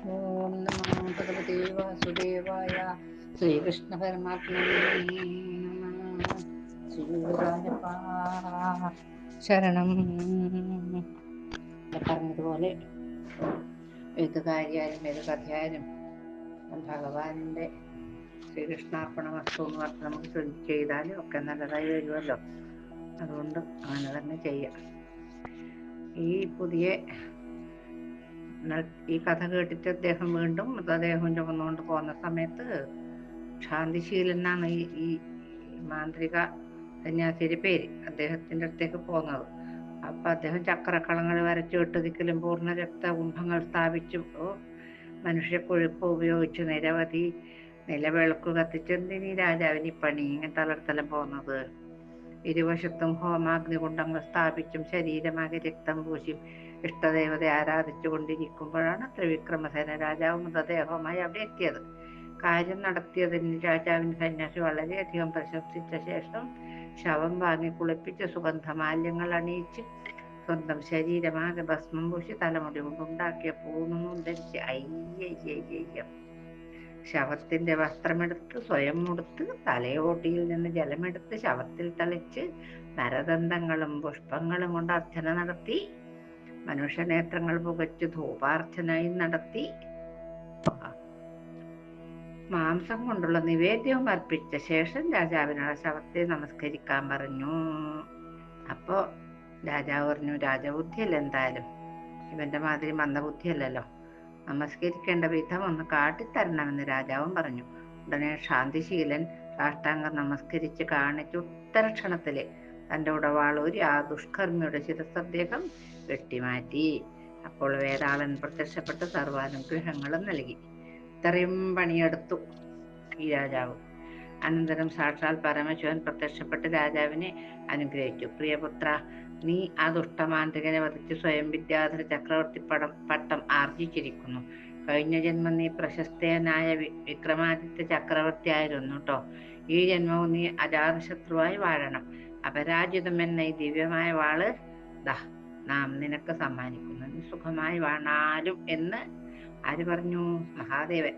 ഓം നമോ ഭഗവതേ വാസുദേവായ ശ്രീകൃഷ്ണ പരമാത്മനേ ശരണം പറഞ്ഞതുപോലെ എഴുത്തുകാരിയായാലും എഴുതുകഥയായാലും ഭഗവാന്റെ ശ്രീകൃഷ്ണാർപ്പണ വസ്തു എന്ന് പറഞ്ഞ് നമുക്ക് ചെയ്താലും ഒക്കെ നല്ലതായി വരുമല്ലോ. അതുകൊണ്ട് അങ്ങനെ തന്നെ ചെയ്യാം. ഈ പുതിയ എന്നാൽ ഈ കഥ കേട്ടിട്ട് അദ്ദേഹം വീണ്ടും മൃതദേഹം ചുമന്നുകൊണ്ട് പോകുന്ന സമയത്ത് ശാന്തിശീലൻ എന്നാണ് ഈ ഈ മാന്ത്രിക സന്യാസിയുടെ പേര് അദ്ദേഹത്തിന്റെ അടുത്തേക്ക് പോകുന്നത്. അപ്പൊ അദ്ദേഹം ചക്രക്കളങ്ങൾ വരച്ചു വിട്ടതിക്കലും പൂർണ രക്തകുംഭങ്ങൾ സ്ഥാപിച്ചു മനുഷ്യ കൊഴുപ്പ് ഉപയോഗിച്ച് നിരവധി നിലവിളക്ക് കത്തിച്ച് എന്തിനീ രാജാവിന് പണി ഇങ്ങനെ തളർത്തലം പോകുന്നത്? ഇരുവശത്തും ഹോമാഗ്നികുണ്ടങ്ങൾ സ്ഥാപിച്ചും ശരീരമാകെ രക്തം പൂശിയും ഇഷ്ടദേവതയെ ആരാധിച്ചു കൊണ്ടിരിക്കുമ്പോഴാണ് ത്രിവിക്രമസേന രാജാവ് മൃതദേഹവുമായി അവിടെ എത്തിയത് കാര്യം നടത്തിയതിന് രാജാവിന് സന്യാസി വളരെയധികം പ്രശംസിച്ച ശേഷം ശവം വാങ്ങി കുളിപ്പിച്ച് സുഗന്ധമാല്യങ്ങൾ അണിയിച്ച് സ്വന്തം ശരീരമാകെ ഭസ്മം പൂശി തലമുടി കൊണ്ടുണ്ടാക്കിയ പൂണൊന്നും ധരിച്ച് അയ്യയ്യയ്യ ശവത്തിന്റെ വസ്ത്രമെടുത്ത് സ്വയം മുടുത്ത് തലയോട്ടിയിൽ നിന്ന് ജലമെടുത്ത് ശവത്തിൽ തളിച്ച് നരദന്തങ്ങളും പുഷ്പങ്ങളും കൊണ്ട് അർച്ചന നടത്തി മനുഷ്യനേത്രങ്ങൾ പുകച്ച് ധൂപാർച്ചനയും നടത്തി. മാംസം കൊണ്ടുള്ള നിവേദ്യവും അർപ്പിച്ച ശേഷം രാജാവിനോട് ശവത്തെ നമസ്കരിക്കാൻ പറഞ്ഞു. അപ്പോ രാജാവ് പറഞ്ഞു രാജബുദ്ധിയല്ല എന്തായാലും? ഇവന്റെ മാതിരി മന്ദബുദ്ധിയല്ലല്ലോ. നമസ്കരിക്കേണ്ട വിധം ഒന്ന് കാട്ടിത്തരണമെന്ന് രാജാവും പറഞ്ഞു. ഉടനെ ശാന്തിശീലൻ സാഷ്ടാംഗം നമസ്കരിച്ച് കാണിച്ച് ഉത്തരക്ഷണത്തിൽ തന്റെ ഉടവാളൂരി ആ ദുഷ്കർമ്മിയുടെ ശിരസ് അദ്ദേഹം വെട്ടിമാറ്റി. അപ്പോൾ വേതാളൻ പ്രത്യക്ഷപ്പെട്ട് സർവാനുഗ്രഹങ്ങളും നൽകി. ഇത്രയും പണിയെടുത്തു ഈ രാജാവ്. അനന്തരം സാക്ഷാൽ പരമശിവൻ പ്രത്യക്ഷപ്പെട്ട് രാജാവിനെ അനുഗ്രഹിച്ചു. പ്രിയപുത്ര നീ ആ ദുഷ്ടമാന്ത്രികനെ വധിച്ച് സ്വയം വിദ്യാധര ചക്രവർത്തി പടം പട്ടം ആർജിച്ചിരിക്കുന്നു. കഴിഞ്ഞ ജന്മം നീ പ്രശസ്തനായ വിക്രമാദിത്യ ചക്രവർത്തി ആയിരുന്നു കേട്ടോ ഈ ജന്മവും നീ അജാതശത്രുവായി വാഴണം. അപരാജിതം എന്ന ഈ ദിവ്യമായ വാൾ ദാ നാം നിനക്ക് സമ്മാനിക്കുന്നു. നീ സുഖമായി വാണാലും എന്ന് ആര് പറഞ്ഞു? മഹാദേവൻ.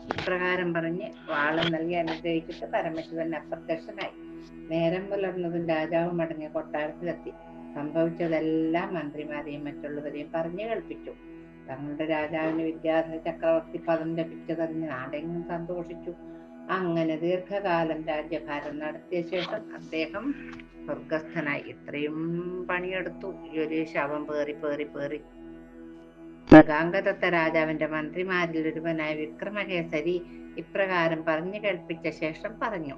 ഇപ്രകാരം പറഞ്ഞ് വാളം നൽകി അനുഗ്രഹിച്ചിട്ട് പരമശിവൻ അപ്രത്യക്ഷനായി. നേരം പുലർന്നതും രാജാവ് മടങ്ങി കൊട്ടാരത്തിലെത്തി. സംഭവിച്ചതെല്ലാം മന്ത്രിമാരെയും മറ്റുള്ളവരെയും പറഞ്ഞു കേൾപ്പിച്ചു. തങ്ങളുടെ രാജാവിന് വിദ്യാധര ചക്രവർത്തി പദം ലഭിച്ചതറിഞ്ഞ് നാടെങ്ങും സന്തോഷിച്ചു. അങ്ങനെ ദീർഘകാലം രാജ്യഭാരം നടത്തിയ ശേഷം അദ്ദേഹം സ്വർഗസ്ഥനായി. ഇത്രയും പണിയെടുത്തു. ഈ ഒരു ശവം പേറി പേറി പേറി. മൃഗാംഗദത്ത രാജാവിന്റെ മന്ത്രിമാരിൽ ഒരുവനായ വിക്രമകേസരി ഇപ്രകാരം പറഞ്ഞു കേൾപ്പിച്ച ശേഷം പറഞ്ഞു.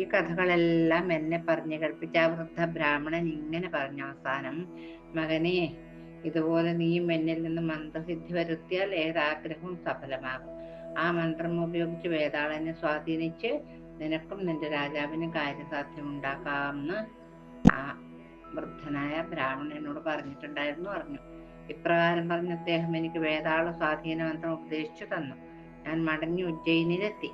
ഈ കഥകളെല്ലാം എന്നെ പറഞ്ഞു കേൾപ്പിച്ച ആ വൃദ്ധ ബ്രാഹ്മണൻ ഇങ്ങനെ പറഞ്ഞു. അവസാനം മകനെ ഇതുപോലെ നീയും എന്നിൽ നിന്ന് മന്ത്രസിദ്ധി വരുത്തിയാൽ ഏതാഗ്രഹവും സഫലമാകും. ആ മന്ത്രം ഉപയോഗിച്ച് വേതാളനെ സ്വാധീനിച്ച് നിനക്കും നിന്റെ രാജാവിനും കാര്യസാധ്യം ഉണ്ടാക്കാമെന്ന് ആ വൃദ്ധനായ ബ്രാഹ്മണനോട് പറഞ്ഞിട്ടുണ്ടായിരുന്നു പറഞ്ഞു. ഇപ്രകാരം പറഞ്ഞ അദ്ദേഹം എനിക്ക് വേതാള സ്വാധീന മന്ത്രം ഉപദേശിച്ചു തന്നു. ഞാൻ മടങ്ങി ഉജ്ജയിനിലെത്തി.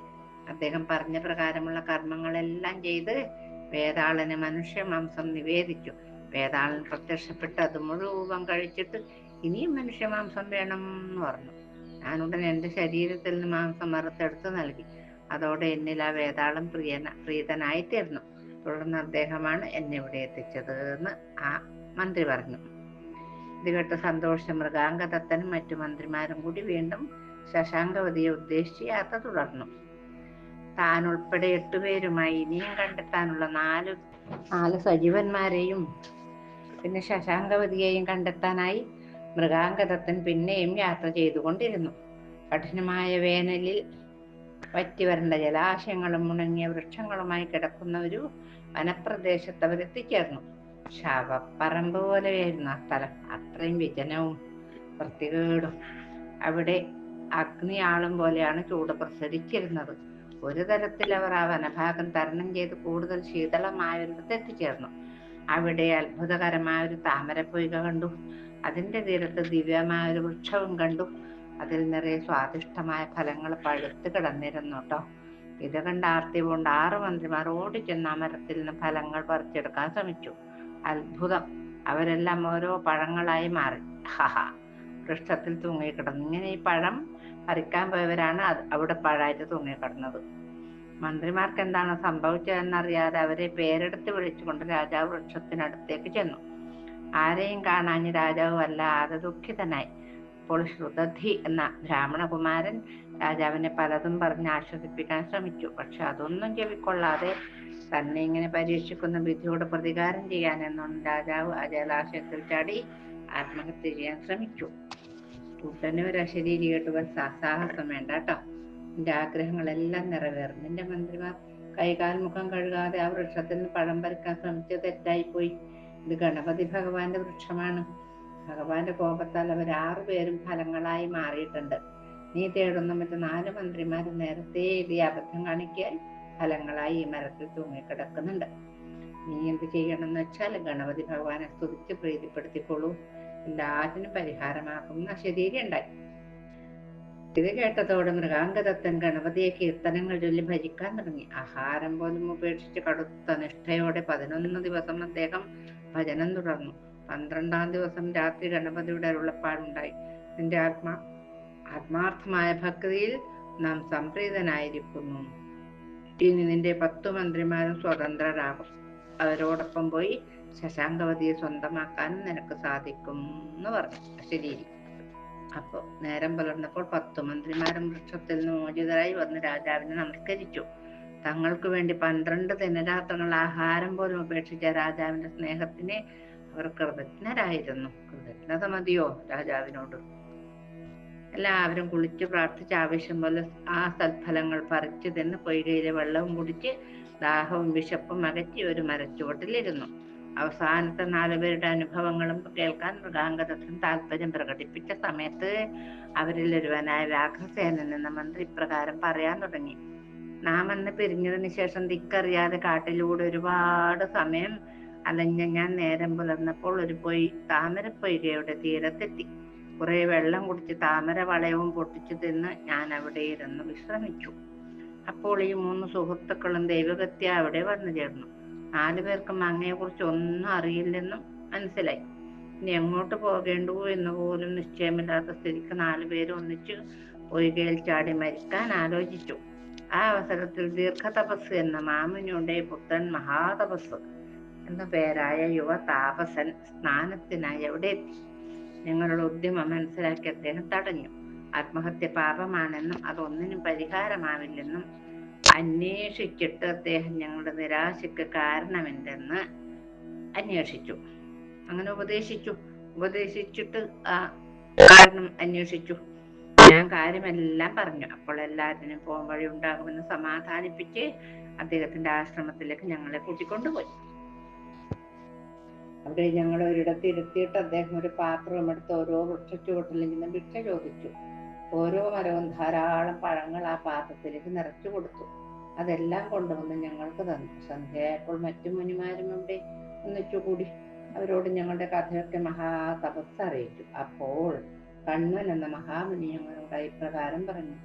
അദ്ദേഹം പറഞ്ഞ പ്രകാരമുള്ള കർമ്മങ്ങളെല്ലാം ചെയ്ത് വേതാളന് മനുഷ്യ മാംസം നിവേദിച്ചു. വേതാളൻ പ്രത്യക്ഷപ്പെട്ട് അത് മുഴുവൻ കഴിച്ചിട്ട് ഇനിയും മനുഷ്യ മാംസം വേണം എന്ന് പറഞ്ഞു. ഞാൻ ഉടൻ എന്റെ ശരീരത്തിൽ നിന്ന് മാംസം മറുത്തെടുത്ത് നൽകി. അതോടെ എന്നിൽ ആ വേതാളം പ്രിയന പ്രീതനായി തീർന്നു തുടർന്ന് അദ്ദേഹമാണ് എന്നെ ഇവിടെ എത്തിച്ചത് എന്ന് ആ മന്ത്രി പറഞ്ഞു. ഇത് കേട്ട് സന്തോഷ മൃഗാംഗദത്തനും മറ്റു മന്ത്രിമാരും കൂടി വീണ്ടും ശശാങ്കവതിയെ ഉദ്ദേശിച്ച് യാത്ര തുടർന്നു. താൻ ഉൾപ്പെടെ എട്ടുപേരുമായി ഇനിയും കണ്ടെത്താനുള്ള നാല് നാല് സജീവന്മാരെയും പിന്നെ ശശാങ്കവതിയെയും കണ്ടെത്താനായി മൃഗാംഗദത്തൻ പിന്നെയും യാത്ര ചെയ്തുകൊണ്ടിരുന്നു. കഠിനമായ വേനലിൽ വറ്റി വരേണ്ട ജലാശയങ്ങളും മുണങ്ങിയ വൃക്ഷങ്ങളുമായി കിടക്കുന്ന ഒരു വനപ്രദേശത്ത് അവരെത്തിച്ചേർന്നു ശവപ്പറമ്പ് പോലെയായിരുന്നു ആ സ്ഥലം. അത്രയും വിജനവും വൃത്തികേടും. അവിടെ അഗ്നിയാളും പോലെയാണ് ചൂട് പ്രസരിച്ചിരുന്നത്. ഒരു തരത്തിൽ അവർ ആ വനഭാഗം തരണം ചെയ്ത് കൂടുതൽ ശീതളമായ ഒരിടത്ത് എത്തിച്ചേർന്നു. അവിടെ അത്ഭുതകരമായ ഒരു താമരപ്പൊയ്ക കണ്ടു. അതിന്റെ തീരത്ത് ദിവ്യമായ ഒരു വൃക്ഷവും കണ്ടു. അതിൽ നിറയെ സ്വാദിഷ്ടമായ ഫലങ്ങൾ പഴുത്തു കിടന്നിരുന്നു കേട്ടോ ഇത് കണ്ട് ആർത്തി കൊണ്ട് ആറ് മന്ത്രിമാർ ഓടിച്ചെന്ന് ആ മരത്തിൽ നിന്ന് ഫലങ്ങൾ പറിച്ചെടുക്കാൻ ശ്രമിച്ചു. അത്ഭുതം. അവരെല്ലാം ഓരോ പഴങ്ങളായി മാറി. ഹഹ വൃക്ഷത്തിൽ തൂങ്ങിക്കിടന്നു ഇങ്ങനെ ഈ പഴം പറിക്കാൻ പോയവരാണ് അവിടെ പഴായിട്ട് തൂങ്ങിക്കിടന്നത് മന്ത്രിമാർക്ക് എന്താണ് സംഭവിച്ചതെന്നറിയാതെ അവരെ പേരെടുത്ത് വിളിച്ചുകൊണ്ട് രാജാവ് വൃക്ഷത്തിനടുത്തേക്ക് ചെന്നു. ആരെയും കാണാഞ്ഞ് രാജാവ് വല്ലാതെ ദുഃഖിതനായി. അപ്പോൾ ശ്രുതധി എന്ന ബ്രാഹ്മണകുമാരൻ രാജാവിനെ പലതും പറഞ്ഞ് ആശ്വസിപ്പിക്കാൻ ശ്രമിച്ചു. പക്ഷെ അതൊന്നും ചെവിക്കൊള്ളാതെ തന്നെ ഇങ്ങനെ പരീക്ഷിക്കുന്ന വിധിയോട് പ്രതികാരം ചെയ്യാൻ എന്നൊന്നും രാജാവ് ആ ജലാശയത്തിൽ ചാടി ആത്മഹത്യ ചെയ്യാൻ ശ്രമിച്ചു. കൂട്ടന് ഒരു അശരീരി കേട്ടുവാൻ സാഹസം വേണ്ട കേട്ടോ. എന്റെ ആഗ്രഹങ്ങളെല്ലാം നിറവേറും. നിന്റെ മന്ത്രിമാർ കൈകാൽ മുഖം കഴുകാതെ ആ വൃക്ഷത്തിൽ പഴം പറിക്കാൻ ശ്രമിച്ചത് തെറ്റായിപ്പോയി. ഇത് ഗണപതി ഭഗവാന്റെ വൃക്ഷമാണ്. ഭഗവാന്റെ കോപത്താൽ അവർ ആറുപേരും ഫലങ്ങളായി മാറിയിട്ടുണ്ട്. നീ തേടുന്ന മറ്റു നാല് മന്ത്രിമാർ നേരത്തെ ഇത് അബദ്ധം കാണിക്കാൻ ഫലങ്ങളായി ഈ മരത്തിൽ തൂങ്ങിക്കിടക്കുന്നുണ്ട്. നീ എന്ത് ചെയ്യണം എന്ന് വെച്ചാൽ ഗണപതി ഭഗവാനെ സ്തുതിച്ച് പ്രീതിപ്പെടുത്തിക്കൊള്ളൂ. എല്ലാറ്റിനും പരിഹാരമാക്കുന്ന ശരീരം ഉണ്ടായി. ഇത് കേട്ടതോടെ മൃഗാംഗദത്തൻ ഗണപതിയെ കീർത്തനങ്ങൾ ചൊല്ലി ഭജിക്കാൻ തുടങ്ങി. ആഹാരം പോലും ഉപേക്ഷിച്ച് കടുത്ത നിഷ്ഠയോടെ പതിനൊന്ന് ദിവസം അദ്ദേഹം ഭജനം തുടർന്നു. പന്ത്രണ്ടാം ദിവസം രാത്രി ഗണപതിയുടെ അരുളപ്പാടുണ്ടായി നിന്റെ ആത്മാ ആത്മാർത്ഥമായ ഭക്തിയിൽ നാം സംപ്രീതനായിരിക്കുന്നു. ഇനി നിന്റെ പത്തു മന്ത്രിമാരും സ്വതന്ത്രരാകും. അവരോടൊപ്പം പോയി ശശാങ്കവതിയെ സ്വന്തമാക്കാനും നിനക്ക് സാധിക്കും എന്ന് പറഞ്ഞു. ശരീരി അപ്പോൾ നേരം പുലർന്നപ്പോൾ പത്തു മന്ത്രിമാരും വൃക്ഷത്തിൽ നിന്ന് മോചിതരായി വന്ന് രാജാവിനെ നമസ്കരിച്ചു. തങ്ങൾക്ക് വേണ്ടി പന്ത്രണ്ട് ദിനരാത്രങ്ങൾ ആഹാരം പോലും ഉപേക്ഷിച്ച രാജാവിന്റെ സ്നേഹത്തിന് അവർ കൃതജ്ഞരായിരുന്നു. കൃതജ്ഞത മതിയോ രാജാവിനോട്? എല്ലാവരും കുളിച്ച് പ്രാർത്ഥിച്ച് ആവശ്യം പോലെ ആ സൽഫലങ്ങൾ പറിച്ചു തിന്ന് പൊയ്കയിലെ വെള്ളവും കുടിച്ച് ദാഹവും വിശപ്പും അകറ്റി ഒരു മരച്ചുവട്ടിലിരുന്നു. അവസാനത്തെ നാലുപേരുടെ അനുഭവങ്ങളും കേൾക്കാൻ മൃഗാംഗതത്തിന് താല്പര്യം പ്രകടിപ്പിച്ച സമയത്ത് അവരിൽ ഒരുവനായ വ്യാഘ്രസേനൻ എന്ന മന്ത്രി ഇപ്രകാരം പറയാൻ തുടങ്ങി. നാം അന്ന് പിരിഞ്ഞതിന് ശേഷം ദിക്കറിയാതെ കാട്ടിലൂടെ ഒരുപാട് സമയം അലഞ്ഞ ഞാൻ നേരം പുലർന്നപ്പോൾ ഒരു പൊയ് താമരപ്പൊയ്കയുടെ തീരത്തെത്തി. കുറെ വെള്ളം കുടിച്ച് താമര വളയവും പൊട്ടിച്ചു തിന്ന് ഞാൻ അവിടെ ഇരുന്ന് വിശ്രമിച്ചു. അപ്പോൾ ഈ മൂന്ന് സുഹൃത്തുക്കളും ദൈവഗത്യ അവിടെ വന്നു ചേർന്നു. നാലു പേർക്കും അങ്ങയെക്കുറിച്ച് ഒന്നും അറിയില്ലെന്നും മനസ്സിലായി. ഇനി എങ്ങോട്ട് പോകേണ്ടു എന്ന് പോലും നിശ്ചയമില്ലാത്ത സ്ഥിതിക്ക് നാലു പേരും ഒന്നിച്ച് പൊയ്കയിൽ ചാടി മരിക്കാൻ ആലോചിച്ചു. ആ അവസരത്തിൽ ദീർഘതപസ് എന്ന മാമുനിയുടെ പുത്രൻ മഹാതപസ് എന്ന പേരായ യുവ താപസൻ സ്നാനത്തിനായി അവിടെ എത്തി. ഞങ്ങളുടെ ഉദ്യമം മനസ്സിലാക്കി അദ്ദേഹം തടഞ്ഞു. ആത്മഹത്യ പാപമാണെന്നും അതൊന്നിനും പരിഹാരമാവില്ലെന്നും അന്വേഷിച്ചിട്ട് അദ്ദേഹം ഞങ്ങളുടെ നിരാശയ്ക്ക് കാരണമെന്തെന്ന് അന്വേഷിച്ചു. അങ്ങനെ ഉപദേശിച്ചു. ഉപദേശിച്ചിട്ട് ആ കാരണം അന്വേഷിച്ചു. ഞാൻ കാര്യമെല്ലാം പറഞ്ഞു. അപ്പോൾ എല്ലാത്തിനും പോകാൻ വഴി ഉണ്ടാകുമെന്ന് സമാധാനിപ്പിച്ച് അദ്ദേഹത്തിന്റെ ആശ്രമത്തിലേക്ക് ഞങ്ങളെ കൂട്ടിക്കൊണ്ടുപോയി അവിടെ ഞങ്ങൾ ഒരിടത്ത് ഇരുത്തിയിട്ട് അദ്ദേഹം ഒരു പാത്രം എടുത്ത് ഓരോ വൃക്ഷച്ചുവട്ടിൽ നിന്ന് ഭിക്ഷ ചോദിച്ചു. ഓരോ മരവും ധാരാളം പഴങ്ങൾ ആ പാത്രത്തിലേക്ക് നിറച്ചു കൊടുത്തു. അതെല്ലാം കൊണ്ടുവന്ന് ഞങ്ങൾക്ക് തന്നു. സന്ധ്യയായപ്പോൾ മറ്റു മുനിമാരും അവിടെ ഒന്നിച്ചു കൂടി. അവരോട് ഞങ്ങളുടെ കഥയൊക്കെ മഹാതപസ് അറിയിച്ചു അപ്പോൾ കണ്ണൻ എന്ന മഹാമുനി ഞങ്ങളോട് ഇപ്രകാരം പറഞ്ഞു.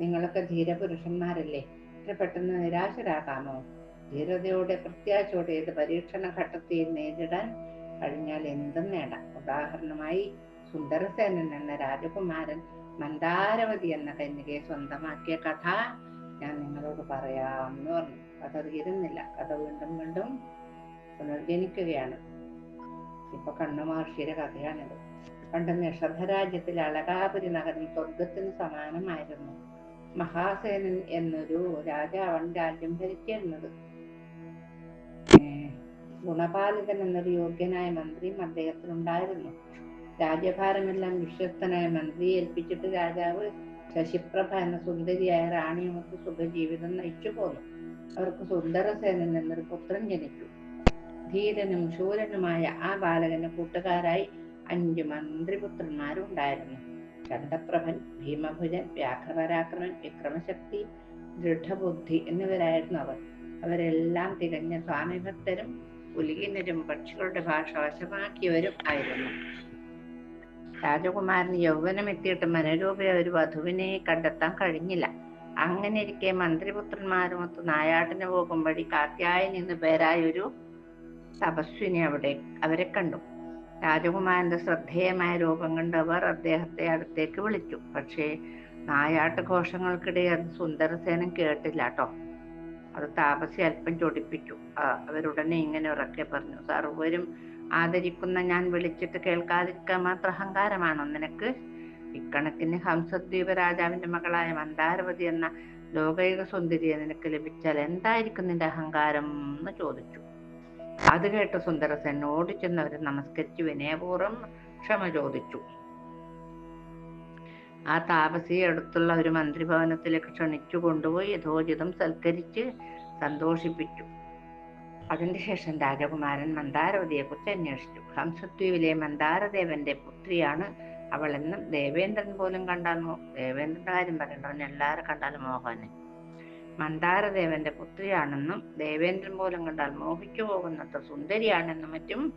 നിങ്ങളൊക്കെ ധീരപുരുഷന്മാരല്ലേ? ഇത്ര പെട്ടെന്ന് നിരാശരാകാമോ? ധീരതയോടെ പ്രത്യാശയോടെ ഏത് പരീക്ഷണ ഘട്ടത്തെ നേരിടാൻ കഴിഞ്ഞാൽ എന്തും നേടാം. ഉദാഹരണമായി സുന്ദരസേനൻ എന്ന രാജകുമാരൻ മന്ദാരവതി എന്ന കന്യകയെ സ്വന്തമാക്കിയ കഥ ഞാൻ നിങ്ങളോട് പറയാം എന്ന് പറഞ്ഞു. കഥ തീരുന്നില്ല. കഥ വീണ്ടും വീണ്ടും പുനർജനിക്കുകയാണ്. ഇപ്പൊ കണ്ണുമഹർഷിയുടെ കഥയാണിത്. പണ്ട് നിഷധരാജ്യത്തിൽ അളകാപുരി നഗരം സ്വർഗത്തിന് സമാനമായിരുന്നു. മഹാസേനൻ എന്നൊരു രാജാവാണ് രാജ്യം ഭരിച്ചിരുന്നത്. ഗുണപാലകൻ എന്നൊരു യോഗ്യനായ മന്ത്രിയും അദ്ദേഹത്തിനുണ്ടായിരുന്നു. രാജ്യഭാരമെല്ലാം വിശ്വസ്തനായ മന്ത്രിയെ ഏൽപ്പിച്ചിട്ട് രാജാവ് ശശിപ്രഭ എന്ന സുന്ദരിയായ റാണിയുമൊത്ത് സുഖജീവിതം നയിച്ചു പോന്നു. അവർക്ക് സുന്ദരസേനൻ എന്നൊരു പുത്രൻ ജനിച്ചു. ധീരനും ശൂരനുമായ ആ ബാലകന് കൂട്ടുകാരായി അഞ്ചു മന്ത്രിപുത്രന്മാരും ഉണ്ടായിരുന്നു ചണ്ടപ്രഭൻ ഭീമഭുജൻ വ്യാഘ്രപരാക്രമൻ വിക്രമശക്തി ദൃഢബുദ്ധി എന്നിവരായിരുന്നു അവർ. അവരെല്ലാം തികഞ്ഞ സ്വാമിഭക്തരും പുലികിനരും പക്ഷികളുടെ ഭാഷ വശമാക്കിയവരും ആയിരുന്നു. രാജകുമാരന് യൗവനം എത്തിയിട്ട് ഒരു വധുവിനെ കണ്ടെത്താൻ കഴിഞ്ഞില്ല. അങ്ങനെ ഇരിക്കെ മന്ത്രിപുത്രന്മാരുമൊത്ത് നായാട്ടിന് പോകും വഴി നിന്ന് എന്നു പേരായ ഒരു തപസ്വിനെ അവിടെ അവരെ കണ്ടു. രാജകുമാരന്റെ ശ്രദ്ധേയമായ രൂപം കണ്ടവർ അദ്ദേഹത്തെ അടുത്തേക്ക് വിളിച്ചു. പക്ഷേ നായാട്ട് ഘോഷങ്ങൾക്കിടെ അത് സുന്ദരസേനൻ കേട്ടില്ല കേട്ടോ അത് താപസി അല്പം ചൊടിപ്പിച്ചു. അവരുടനെ ഇങ്ങനെ ഉറക്കെ പറഞ്ഞു സർവരും ആദരിക്കുന്ന ഞാൻ വിളിച്ചിട്ട് കേൾക്കാതിരിക്കാൻ മാത്രം അഹങ്കാരമാണോ നിനക്ക്? ഇക്കണക്കിന് ഹംസദ്വീപ രാജാവിന്റെ മകളായ മന്ദാരവതി എന്ന ലോകൈക സുന്ദരിയെ നിനക്ക് ലഭിച്ചാൽ എന്തായിരിക്കും നിന്റെ അഹങ്കാരം? എന്ന് ചോദിച്ചു. അത് കേട്ട് സുന്ദരസൻ ഓടിച്ചെന്നവരെ നമസ്കരിച്ച് വിനയപൂർവം ക്ഷമ ചോദിച്ചു. ആ താപസിയെ അടുത്തുള്ള ഒരു മന്ത്രിഭവനത്തിലേക്ക് ക്ഷണിച്ചു കൊണ്ടുപോയി യഥോചിതം സൽക്കരിച്ച് സന്തോഷിപ്പിച്ചു. അതിന്റെ ശേഷം രാജകുമാരൻ മന്ദാരവതിയെ കുറിച്ച് അന്വേഷിച്ചു. ഹംസദ്വീപിലെ മന്ദാരദേവന്റെ പുത്രിയാണ് അവളെന്നും ദേവേന്ദ്രൻ പോലും കണ്ടാൽ ദേവേന്ദ്രന്റെ കാര്യം പറയണ്ടവൻ എല്ലാവരും കണ്ടാലും മോഹനെ. മന്ദാരദേവന്റെ പുത്രിയാണെന്നും ദേവേന്ദ്രൻ പോലും കണ്ടാൽ മോഹിച്ചു പോകുന്നത്ര സുന്ദരിയാണെന്നും മറ്റും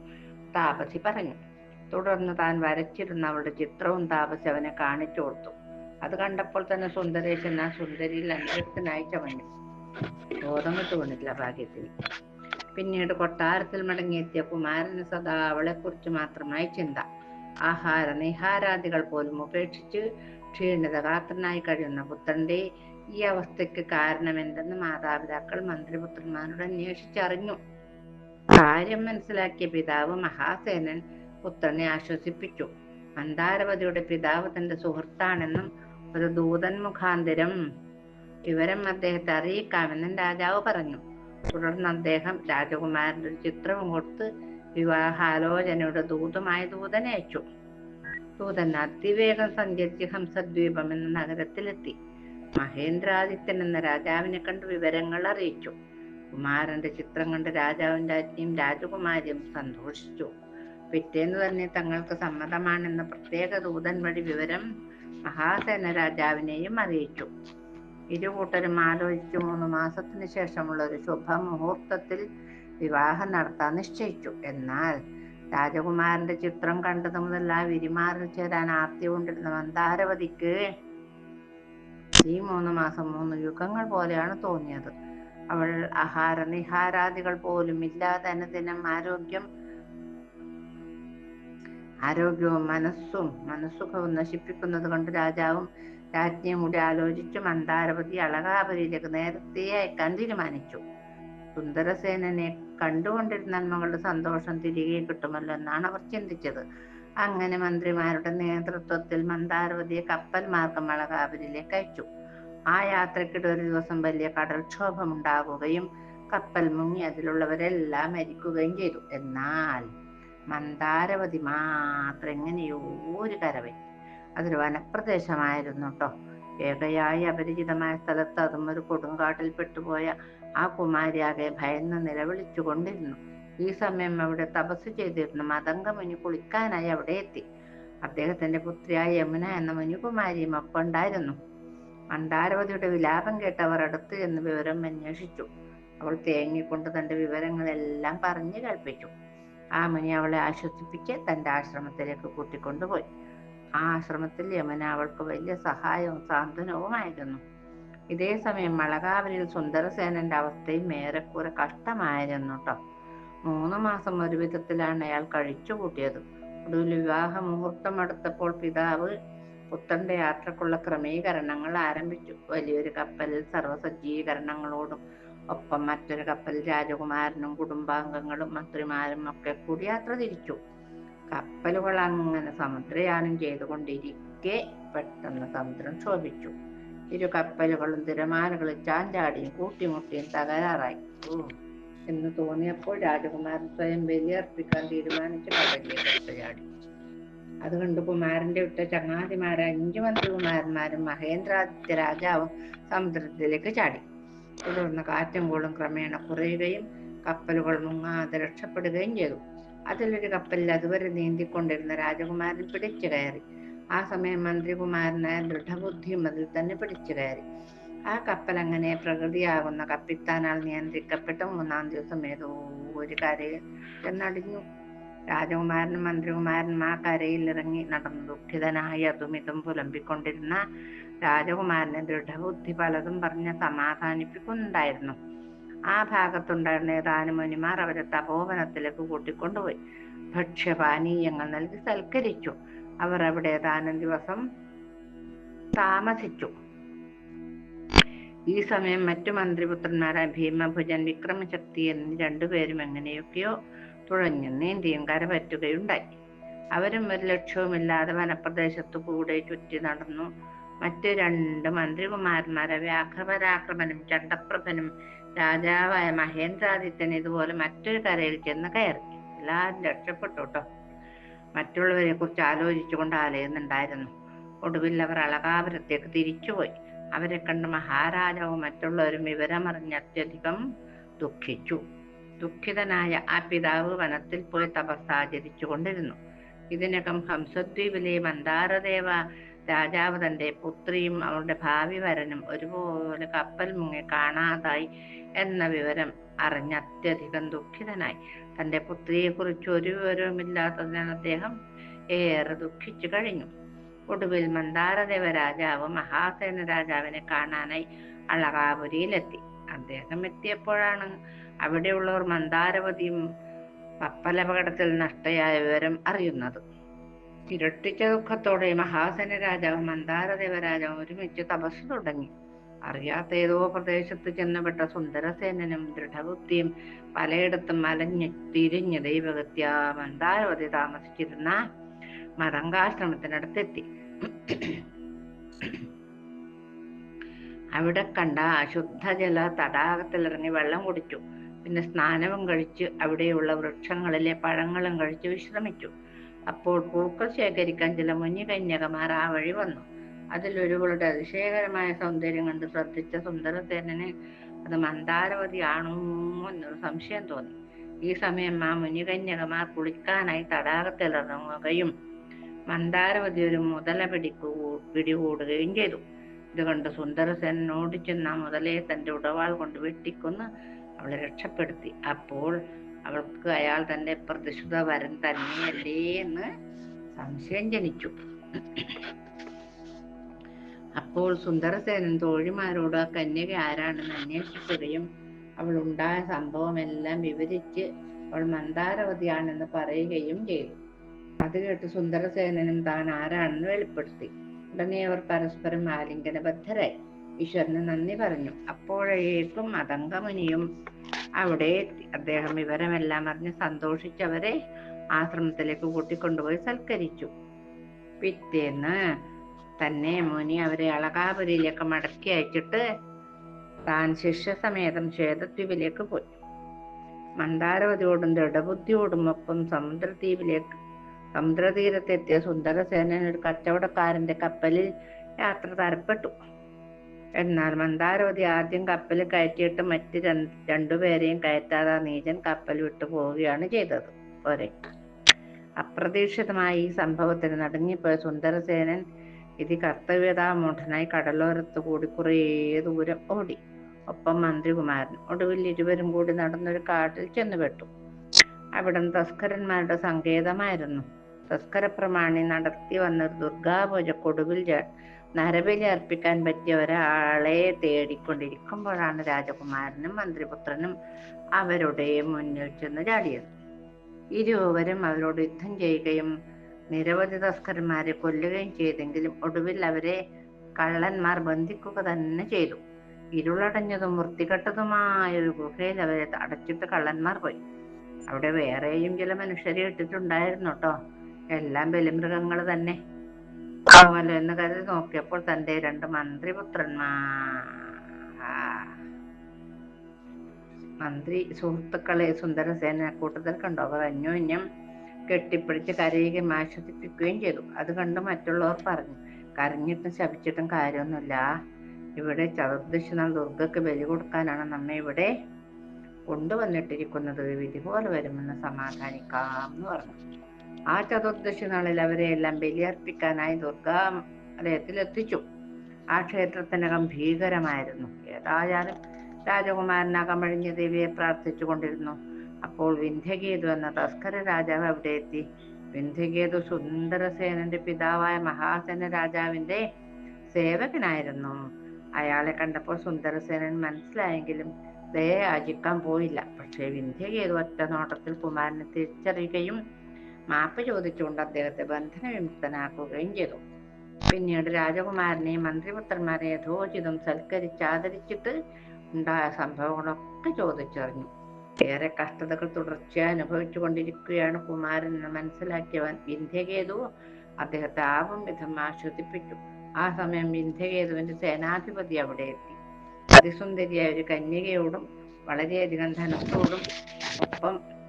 താപസി പറഞ്ഞു. തുടർന്ന് താൻ വരച്ചിരുന്ന അവളുടെ ചിത്രവും താപസി അവനെ കാണിച്ചു കൊടുത്തു. അത് കണ്ടപ്പോൾ തന്നെ സുന്ദരേശൻ ആ സുന്ദരിയിൽ അനുരക്തനായി ചവഞ്ഞു ബോധം വിട്ടു ഭാഗ്യത്തിന്. പിന്നീട് കൊട്ടാരത്തിൽ മടങ്ങിയെത്തിയ കുമാരന് സദാ അവളെക്കുറിച്ച് മാത്രമായി ചിന്ത. ആഹാര നിഹാരാദികൾ പോലും ഉപേക്ഷിച്ച് ക്ഷീണിത കാത്രനായി കഴിയുന്ന പുത്രന്റെ ഈ അവസ്ഥയ്ക്ക് കാരണമെന്തെന്ന് മാതാപിതാക്കൾ മന്ത്രിപുത്രന്മാരോട് അന്വേഷിച്ചറിഞ്ഞു. കാര്യം മനസ്സിലാക്കിയ പിതാവ് മഹാസേനൻ പുത്രനെ ആശ്വസിപ്പിച്ചു. മന്ദാരവതിയുടെ പിതാവ് തന്റെ സുഹൃത്താണെന്നും ഒരു ദൂതൻ മുഖാന്തരം വിവരം അദ്ദേഹത്തെ അറിയിക്കാമെന്നും രാജാവ് പറഞ്ഞു. തുടർന്ന് അദ്ദേഹം രാജകുമാരന്റെ ഒരു ചിത്രവും കൊടുത്ത് വിവാഹാലോചനയുടെ ദൂതമായ ദൂതനെ അയച്ചു. ദൂതൻ അതിവേഗം സഞ്ചരിച്ച് ഹംസദ്വീപം എന്ന നഗരത്തിലെത്തി. മഹേന്ദ്രാദിത്യൻ എന്ന രാജാവിനെ കണ്ട് വിവരങ്ങൾ അറിയിച്ചു. കുമാരന്റെ ചിത്രം കണ്ട് രാജാവും രാജ്ഞിയും രാജകുമാരിയും സന്തോഷിച്ചു. പിറ്റേന്ന് തന്നെ തങ്ങൾക്ക് സമ്മതമാണെന്ന പ്രത്യേക ദൂതൻ വഴി വിവരം മഹാസേന രാജാവിനെയും അറിയിച്ചു. ഇരു കൂട്ടരും ആലോചിച്ച്. മൂന്ന് മാസത്തിന് ശേഷമുള്ള ഒരു ശുഭമുഹൂർത്തത്തിൽ വിവാഹം നടത്താൻ നിശ്ചയിച്ചു. എന്നാൽ രാജകുമാരന്റെ ചിത്രം കണ്ടത് മുതൽ ആ വിരിമാറിൽ ചേരാൻ ആർത്തി കൊണ്ടിരുന്ന മന്ദാരവതിക്ക് ഈ മൂന്ന് മാസം മൂന്ന് യുഗങ്ങൾ പോലെയാണ് തോന്നിയത്. അവൾ ആഹാര നിഹാരാദികൾ പോലും ഇല്ലാതെ അനുദിനം ആരോഗ്യം ആരോഗ്യവും മനസ്സും മനസ്സുഖവും നശിപ്പിക്കുന്നത് കൊണ്ട് രാജാവും രാജ്ഞിയും കൂടി ആലോചിച്ച് മന്ദാരവതി അളകാപുരിയിലേക്ക് നേരത്തെ അയക്കാൻ തീരുമാനിച്ചു. സുന്ദരസേനനെ കണ്ടുകൊണ്ടിരുന്ന നന്മകളുടെ സന്തോഷം തിരികെ കിട്ടുമല്ലോ എന്നാണ് അവർ ചിന്തിച്ചത്. അങ്ങനെ മന്ത്രിമാരുടെ നേതൃത്വത്തിൽ മന്ദാരവതിയെ കപ്പൽ മാർഗം അളകാപുരിയിലേക്ക് അയച്ചു. ആ യാത്രക്കിടെ ഒരു ദിവസം വലിയ കടൽക്ഷോഭമുണ്ടാകുകയും കപ്പൽ മുങ്ങി അതിലുള്ളവരെല്ലാം മരിക്കുകയും ചെയ്തു. എന്നാൽ മന്ദാരവതി മാത്രം എങ്ങനെയോ ഒരു കരവേ. അതൊരു വനപ്രദേശമായിരുന്നു കേട്ടോ. ഏകയായി അപരിചിതമായ സ്ഥലത്ത് അതും ഒരു കൊടുങ്കാട്ടിൽ പെട്ടുപോയ ആ കുമാരിയാകെ ഭയന്ന് നിലവിളിച്ചു കൊണ്ടിരുന്നു ഈ സമയം അവിടെ തപസ് ചെയ്തിരുന്ന മതംഗ മുനി കുളിക്കാനായി അവിടെ എത്തി. അദ്ദേഹത്തിന്റെ പുത്രിയായ യമുന എന്ന മുനികുമാരിയും ഒപ്പം ഉണ്ടായിരുന്നു. മന്ദാരവതിയുടെ വിലാപം കേട്ടവർ അടുത്ത് എന്ന് വിവരം അന്വേഷിച്ചു. അവൾ തേങ്ങിക്കൊണ്ട് തന്റെ വിവരങ്ങളെല്ലാം പറഞ്ഞു കേൾപ്പിച്ചു. ആ മുനി അവളെ ആശ്വസിപ്പിച്ച് തന്റെ ആശ്രമത്തിലേക്ക് കൂട്ടിക്കൊണ്ടുപോയി. ആ ആശ്രമത്തിൽ യമുന അവൾക്ക് വലിയ സഹായവും സാന്ത്വനവുമായിരുന്നു. ഇതേ സമയം മളകാവലിൽ സുന്ദരസേനന്റെ അവസ്ഥയും ഏറെക്കുറെ കഷ്ടമായിരുന്നു കേട്ടോ മൂന്ന് മാസം ഒരു വിധത്തിലാണ് അയാൾ കഴിച്ചു കൂട്ടിയത്. ഒടുവിൽ വിവാഹ മുഹൂർത്തം അടുത്തപ്പോൾ പിതാവ് പുത്രന്റെ യാത്രക്കുള്ള ക്രമീകരണങ്ങൾ ആരംഭിച്ചു. വലിയൊരു കപ്പലിൽ സർവസജ്ജീകരണങ്ങളോടും ഒപ്പം മറ്റൊരു കപ്പലിൽ രാജകുമാരനും കുടുംബാംഗങ്ങളും മന്ത്രിമാരും ഒക്കെ കൂടി യാത്ര തിരിച്ചു. കപ്പലുകൾ അങ്ങനെ സമുദ്രയാനം ചെയ്തുകൊണ്ടിരിക്കെ പെട്ടെന്ന് സമുദ്രം ശോഭിച്ചു. ഇരു കപ്പലുകളും തിരമാലകളിൽ ചാഞ്ചാടിയും കൂട്ടിമുട്ടിയും തകരാറായി. എന്ന് തോന്നിയപ്പോൾ രാജകുമാരൻ സ്വയം ബലിയർപ്പിക്കാൻ തീരുമാനിച്ച് ചാടി അത് കണ്ട് കുമാരന്റെ വിട്ട ചങ്ങാതിമാരെ അഞ്ചു മന്ത്രികുമാരന്മാരും മഹേന്ദ്രാദിത്യ രാജാവും സമുദ്രത്തിലേക്ക് ചാടി. തുടർന്ന് കാറ്റും കോളും ക്രമേണ കുറയുകയും കപ്പലുകൾ മുങ്ങാതെ രക്ഷപ്പെടുകയും ചെയ്തു. അതിലൊരു കപ്പലിൽ അതുവരെ നീന്തിക്കൊണ്ടിരുന്ന രാജകുമാരൻ പിടിച്ചു കയറി. ആ സമയം മന്ത്രികുമാരനായ ദൃഢബുദ്ധിയും അതിൽ തന്നെ പിടിച്ചു കയറി. ആ കപ്പൽ അങ്ങനെ പ്രകൃതിയാകുന്ന കപ്പിത്താനാൽ നിയന്ത്രിക്കപ്പെട്ട മൂന്നാം ദിവസം ഏതോ ഒരു കരയിൽ ചെന്നടിഞ്ഞു രാജകുമാരനും മന്ത്രികുമാരനും ആ കരയിൽ ഇറങ്ങി നടന്നു. ദുഃഖിതനായി അതുമിതും പുലമ്പിക്കൊണ്ടിരുന്ന രാജകുമാരനെ ദൃഢബുദ്ധി പലതും പറഞ്ഞ് സമാധാനിപ്പിക്കുന്നുണ്ടായിരുന്നു. ആ ഭാഗത്തുണ്ടായിരുന്ന ഏതാനും മുനിമാർ അവരെ തപോവനത്തിലേക്ക് കൂട്ടിക്കൊണ്ടുപോയി. ഭക്ഷ്യപാനീയങ്ങൾ നൽകി സൽക്കരിച്ചു. അവർ അവിടെ ഏതാനും ദിവസം താമസിച്ചു. ഈ സമയം മറ്റു മന്ത്രിപുത്രന്മാരായ ഭീമഭുജൻ വിക്രമശക്തി എന്നീ രണ്ടുപേരും എങ്ങനെയൊക്കെയോ തുഴഞ്ഞു നീന്തിയും കരപറ്റുകയുണ്ടായി. അവരും ഒരു ലക്ഷ്യവുമില്ലാതെ വനപ്രദേശത്തു കൂടെ ചുറ്റി നടന്നു. മറ്റു രണ്ട് മന്ത്രികുമാരന്മാരെ വ്യാഘ്രപരാക്രമനും ചണ്ടപ്രഭനും രാജാവായ മഹേന്ദ്രാദിത്യൻ ഇതുപോലെ മറ്റൊരു കരയിൽ ചെന്ന് കയറി. എല്ലാവരും രക്ഷപ്പെട്ടു കേട്ടോ മറ്റുള്ളവരെ കുറിച്ച് ആലോചിച്ചുകൊണ്ട് അലയുന്നുണ്ടായിരുന്നു ഒടുവിൽ അവർ അളകാപുരത്തേക്ക് തിരിച്ചുപോയി. അവരെ കണ്ട് മഹാരാജാവും മറ്റുള്ളവരും വിവരമറിഞ്ഞ് അത്യധികം ദുഃഖിച്ചു. ദുഃഖിതനായ ആ പിതാവ് വനത്തിൽ പോയി തപസ്സാചരിച്ചു കൊണ്ടിരുന്നു. ഇതിനകം ഹംസദ്വീപിലെ മന്ദാരദേവ രാജാവ് തന്റെ പുത്രിയും അവളുടെ ഭാവി വരനും ഒരുപോലെ കപ്പൽ മുങ്ങി കാണാതായി എന്ന വിവരം അറിഞ്ഞ് അത്യധികം ദുഃഖിതനായി. തന്റെ പുത്രിയെക്കുറിച്ച് ഒരു വിവരവുമില്ലാത്തതിനാൽ അദ്ദേഹം ഏറെ ദുഃഖിച്ചു കഴിഞ്ഞു. ഒടുവിൽ മന്ദാരദേവ രാജാവ് മഹാസേന രാജാവിനെ കാണാനായി അളകാപുരിയിലെത്തി. അദ്ദേഹം എത്തിയപ്പോഴാണ് അവിടെയുള്ളവർ മന്ദാരവതിയും കപ്പലപകടത്തിൽ നഷ്ടയായ വിവരം അറിയുന്നത്. ഇരട്ടിച്ച ദുഃഖത്തോടെ മഹാസേന രാജാവ് മന്ദാരദേവ രാജാവ് ഒരുമിച്ച് തപസ് തുടങ്ങി. അറിയാത്ത ഏതോ പ്രദേശത്ത് ചെന്നപ്പെട്ട സുന്ദരസേനനും ദൃഢബുദ്ധിയും പലയിടത്തും അലഞ്ഞ് തിരിഞ്ഞ് ദൈവഗത്യ മന്ദാരവതി താമസിച്ചിരുന്ന മതങ്കാശ്രമത്തിനടുത്തെത്തി. അവിടെ കണ്ട അശുദ്ധജല തടാകത്തിലിറങ്ങി വെള്ളം കുടിച്ചു. പിന്നെ സ്നാനവും കഴിച്ച് അവിടെയുള്ള വൃക്ഷങ്ങളിലെ പഴങ്ങളും കഴിച്ച് വിശ്രമിച്ചു. അപ്പോൾ പൂക്കൾ ശേഖരിക്കാൻ ചില മുഞ്ഞു കന്യകമാർ ആ വഴി വന്നു. അതിലൊരുവളുടെ അതിശയകരമായ സൗന്ദര്യം കണ്ട് ശ്രദ്ധിച്ച സുന്ദരസേനന് അത് മന്ദാരവതിയാണോ എന്നൊരു സംശയം തോന്നി. ഈ സമയം ആ മുനികന്യകമാർ കുളിക്കാനായി തടാകത്തിലിറങ്ങുകയും മന്ദാരവതി ഒരു മുതല പിടിക്കു പിടികൂടുകയും ചെയ്തു. ഇത് കണ്ട് സുന്ദരസേന ഓടിച്ചെന്ന മുതലയെ തന്റെ ഉടവാൾ കൊണ്ട് വെട്ടിക്കൊന്ന് അവളെ രക്ഷപ്പെടുത്തി. അപ്പോൾ അവൾക്ക് അയാൾ തന്റെ പ്രതിഷ്ഠിത വരൻ തന്നെയല്ലേ എന്ന് സംശയം ജനിച്ചു. അപ്പോൾ സുന്ദരസേനൻ തോഴിമാരോട് ആ കന്യക ആരാണെന്ന് അന്വേഷിക്കുകയും അവൾ ഉണ്ടായ സംഭവമെല്ലാം വിവരിച്ച് അവൾ മന്ദാരവതിയാണെന്ന് പറയുകയും ചെയ്തു. അത് കേട്ട് സുന്ദരസേനനും താൻ ആരാണെന്ന് വെളിപ്പെടുത്തി. ഉടനെ അവർ പരസ്പരം ആലിംഗനബദ്ധരായി. ഈശ്വരന് നന്ദി പറഞ്ഞു. അപ്പോഴേക്കും അതങ്കമുനിയും അവിടെ എത്തി. അദ്ദേഹം വിവരമെല്ലാം അറിഞ്ഞ് സന്തോഷിച്ചവരെ ആശ്രമത്തിലേക്ക് കൂട്ടിക്കൊണ്ടുപോയി സൽക്കരിച്ചു. പിറ്റേന്ന് തന്നെ മുനി അവരെ അളകാപുരിയിലേക്ക് മടക്കി അയച്ചിട്ട് താൻ ശിഷ്യസമേതം ക്ഷേത്രദ്വീപിലേക്ക് പോയി. മന്ദാരവതിയോടും ദൃഢബുദ്ധിയോടും ഒപ്പം സമുദ്രദ്വീപിലേക്ക് സമുദ്രതീരത്തെത്തിയ സുന്ദരസേനൻ ഒരു കച്ചവടക്കാരന്റെ കപ്പലിൽ യാത്ര തരപ്പെട്ടു. എന്നാൽ മന്ദാരവതി ആദ്യം കപ്പലിൽ കയറ്റിയിട്ട് മറ്റ് രണ്ട് രണ്ടുപേരെയും കയറ്റാതെ നീചൻ കപ്പൽ വിട്ടു പോവുകയാണ് ചെയ്തത്. പോരെ. അപ്രതീക്ഷിതമായി ഈ സംഭവത്തിന് നടുങ്ങിപ്പോയ സുന്ദരസേനൻ ഇത് കർത്തവ്യതാമൂഢനായി കടലോരത്ത് കൂടി കുറേ ദൂരം ഓടി. ഒപ്പം മന്ത്രികുമാരൻ ഒടുവിൽ ഇരുവരും കൂടി നടന്നൊരു കാട്ടിൽ ചെന്നുപെട്ടു. അവിടം തസ്കരന്മാരുടെ സങ്കേതമായിരുന്നു. തസ്കര പ്രമാണി നടത്തി വന്ന ദുർഗാപൂജ കൊടുവിൽ നരബലി അർപ്പിക്കാൻ പറ്റിയ ഒരാളെ തേടിക്കൊണ്ടിരിക്കുമ്പോഴാണ് രാജകുമാരനും മന്ത്രിപുത്രനും അവരുടെ മുന്നിൽ ചെന്ന് ചാടിയത്. ഇരുവരും അവരോട് യുദ്ധം ചെയ്യുകയും നിരവധി തസ്കരന്മാരെ കൊല്ലുകയും ചെയ്തെങ്കിലും ഒടുവിൽ അവരെ കള്ളന്മാർ ബന്ധിക്കുക തന്നെ ചെയ്തു. ഇരുളടഞ്ഞതും വൃത്തികെട്ടതുമായ ഒരു ഗുഹയിൽ അവരെ അടച്ചിട്ട് കള്ളന്മാർ പോയി. അവിടെ വേറെയും ചില മനുഷ്യരെ ഇട്ടിട്ടുണ്ടായിരുന്നു കേട്ടോ. എല്ലാം ബലിമൃഗങ്ങൾ തന്നെ. ആവുമല്ലോ എന്ന് കരുതി നോക്കിയപ്പോൾ തന്റെ രണ്ട് മന്ത്രിപുത്രന്മാർ. മന്ത്രി സുഹൃത്തുക്കളെ സുന്ദരസേന കൂട്ടത്തിൽ കണ്ടു. അവർ അന്യോന്യം കെട്ടിപ്പിടിച്ച് കരയുകയും ആശ്വസിപ്പിക്കുകയും ചെയ്തു. അത് കണ്ട് മറ്റുള്ളവർ പറഞ്ഞു കരഞ്ഞിട്ടും ശപിച്ചിട്ടും കാര്യമൊന്നുമില്ല. ഇവിടെ ചതുർദശി നാൾ ദുർഗക്ക് ബലി കൊടുക്കാനാണ് നമ്മെ ഇവിടെ കൊണ്ടുവന്നിട്ടിരിക്കുന്നത്. വിധി പോലെ വരുമെന്ന് സമാധാനിക്കാം എന്ന് പറഞ്ഞു. ആ ചതുർദശി നാളിൽ അവരെ എല്ലാം ബലിയർപ്പിക്കാനായി ദുർഗാലയത്തിൽ എത്തിച്ചു ആ ക്ഷേത്രത്തിനകം ഭീകരമായിരുന്നു. ഏതായാലും രാജകുമാരൻ അകമഴിഞ്ഞ ദേവിയെ പ്രാർത്ഥിച്ചു കൊണ്ടിരുന്നു. അപ്പോൾ വിന്ധ്യകേതു എന്ന തസ്കര രാജാവ് അവിടെ എത്തി. വിന്ധ്യകേതു സുന്ദരസേനന്റെ പിതാവായ മഹാസേന രാജാവിന്റെ സേവകനായിരുന്നു. അയാളെ കണ്ടപ്പോൾ സുന്ദരസേനൻ മനസ്സിലായെങ്കിലും ദയ യാചിക്കാൻ പോയില്ല. പക്ഷേ വിന്ധ്യകേതു ഒറ്റ നോട്ടത്തിൽ കുമാരനെ തിരിച്ചറിയുകയും മാപ്പ് ചോദിച്ചുകൊണ്ട് അദ്ദേഹത്തെ ബന്ധനവിമുക്തനാക്കുകയും ചെയ്തു. പിന്നീട് രാജകുമാരനെയും മന്ത്രിപുത്രന്മാരെ യഥോചിതം സൽക്കരിച്ച് ആദരിച്ചിട്ട് ഉണ്ടായ സംഭവങ്ങളൊക്കെ ചോദിച്ചറിഞ്ഞു. ഏറെ കഷ്ടതകൾ തുടർച്ചയായി അനുഭവിച്ചു കൊണ്ടിരിക്കുകയാണ് കുമാരൻ എന്ന് മനസ്സിലാക്കിയവൻ വിന്ധ്യകേതു അദ്ദേഹത്തെ ആവും വിധം ആശ്വസിപ്പിച്ചു. ആ സമയം വിന്ധ്യകേതുവിന്റെ സേനാധിപതി അവിടെ എത്തി. അതിസുന്ദരിയായ ഒരു കന്യകയോടും വളരെയധികം ധനത്തോടും ഒപ്പം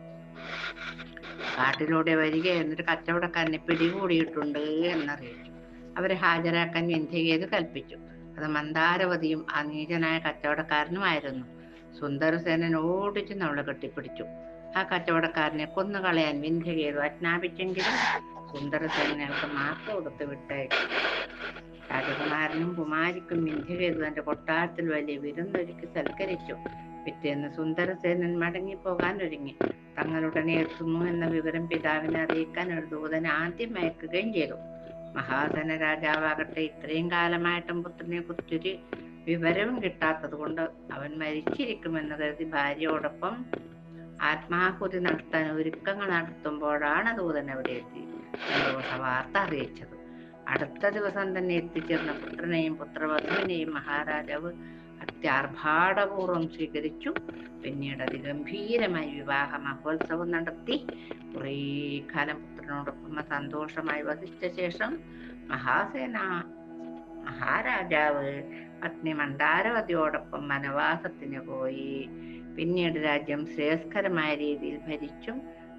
കാട്ടിലൂടെ വരിക എന്നൊരു കച്ചവടക്കാരനെ പിടികൂടിയിട്ടുണ്ട് എന്നറിയിച്ചു. അവരെ ഹാജരാക്കാൻ വിന്ധ്യകേതു കൽപ്പിച്ചു. അത് മന്ദാരവതിയും ആ നീചനായ കച്ചവടക്കാരനുമായിരുന്നു. സുന്ദരസേനൻ ഓടിച്ച് നമ്മളെ കെട്ടിപ്പിടിച്ചു. ആ കച്ചവടക്കാരനെ കൊന്നുകളയാൻ വിന്ധ്യകേതു ആജ്ഞാപിച്ചെങ്കിലും സുന്ദരസേനകൾക്ക് മാപ്പ് കൊടുത്ത് വിട്ടയച്ചു രാജകുമാരനും കുമാരിക്കും വിന്ധ്യകേതു തന്റെ കൊട്ടാരത്തിൽ വലിയ വിരുന്നൊരുക്കി സൽക്കരിച്ചു. പിറ്റേന്ന് സുന്ദരസേനൻ മടങ്ങിപ്പോകാൻ ഒരുങ്ങി തങ്ങളുടനെ എത്തുന്നു എന്ന വിവരം പിതാവിനെ അറിയിക്കാൻ ഒരു ദൂതൻ ആദ്യം അയക്കുകയും ചെയ്തു. മഹാധന രാജാവാകട്ടെ ഇത്രയും കാലമായിട്ടും പുത്രനെ കുറിച്ചൊരു വിവരവും കിട്ടാത്തത് കൊണ്ട് അവൻ മരിച്ചിരിക്കുമെന്ന് കരുതി ഭാര്യയോടൊപ്പം ആത്മാഹുതി നടത്താൻ ഒരുക്കങ്ങൾ നടത്തുമ്പോഴാണ് ദൂതൻ അവിടെ എത്തി. സന്തോഷ വാർത്ത അറിയിച്ചത്. അടുത്ത ദിവസം തന്നെ എത്തിച്ചേർന്ന പുത്രനെയും പുത്രവധുവിനെയും മഹാരാജാവ് അത്യാർഭാടപൂർവം സ്വീകരിച്ചു. പിന്നീട് അതിഗംഭീരമായി വിവാഹ മഹോത്സവം നടത്തി. കുറേ കാലം പുത്രനോടൊപ്പം സന്തോഷമായി വസിച്ച ശേഷം മഹാസേന മഹാരാജാവ് പത്നി മന്ദാരവതിയോടൊപ്പം വനവാസത്തിന് പോയി. പിന്നീട് രാജ്യം ശ്രേയസ്കരമായ രീതിയിൽ ഭരിച്ചും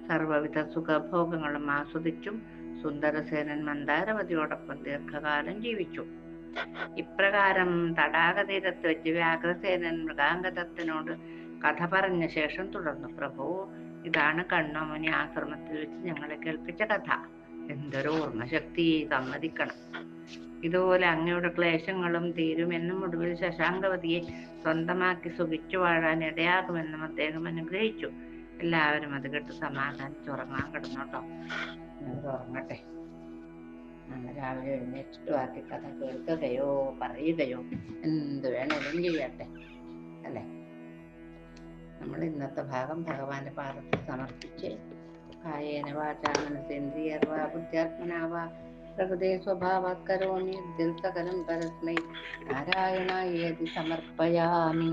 സർവവിധ സുഖഭോഗങ്ങളും ആസ്വദിച്ചും സുന്ദരസേനൻ മന്ദാരവതിയോടൊപ്പം ദീർഘകാലം ജീവിച്ചു. ഇപ്രകാരം തടാക തീരത്ത് വെച്ച് വ്യാഘ്രസേനൻ മൃഗാംഗദത്തിനോട് കഥ പറഞ്ഞ ശേഷം തുടർന്നു പ്രഭു ഇതാണ് കണ്ണമുനി ആശ്രമത്തിൽ വെച്ച് ഞങ്ങളെ കേൾപ്പിച്ച കഥ. എന്തൊരു ഓർമ്മശക്തി സമ്മതിക്കണം. ഇതുപോലെ അങ്ങയുടെ ക്ലേശങ്ങളും തീരും തീരുമെന്നും ഒടുവിൽ ശശാങ്കവതിയെ സ്വന്തമാക്കി സുഖിച്ചു വാഴാൻ ഇടയാകുമെന്നും അദ്ദേഹം അനുഗ്രഹിച്ചു. എല്ലാവരും അത് കേട്ട് സമാധാനിച്ച് ഉറങ്ങാൻ കിടന്നോട്ടോ. ഉറങ്ങട്ടെ. നാളെ രാവിലെ എഴുന്നേറ്റിട്ട് ബാക്കി കഥ കേൾക്കുകയോ പറയുകയോ എന്ത് വേണമെങ്കിലും ചെയ്യട്ടെ അല്ലേ? നമ്മൾ ഇന്നത്തെ ഭാഗം ഭഗവാന്റെ പാദത്തിൽ സമർപ്പിച്ച് കായേന വാചാ മനസേന്ദ്രിയർവാ ബുദ്ധ്യാത്മനാവാ പ്രകൃതി സ്വഭാവാത് കരോമി ദിൽ സകലം പരസ്മൈ ഏതി സമർപ്പയാമി.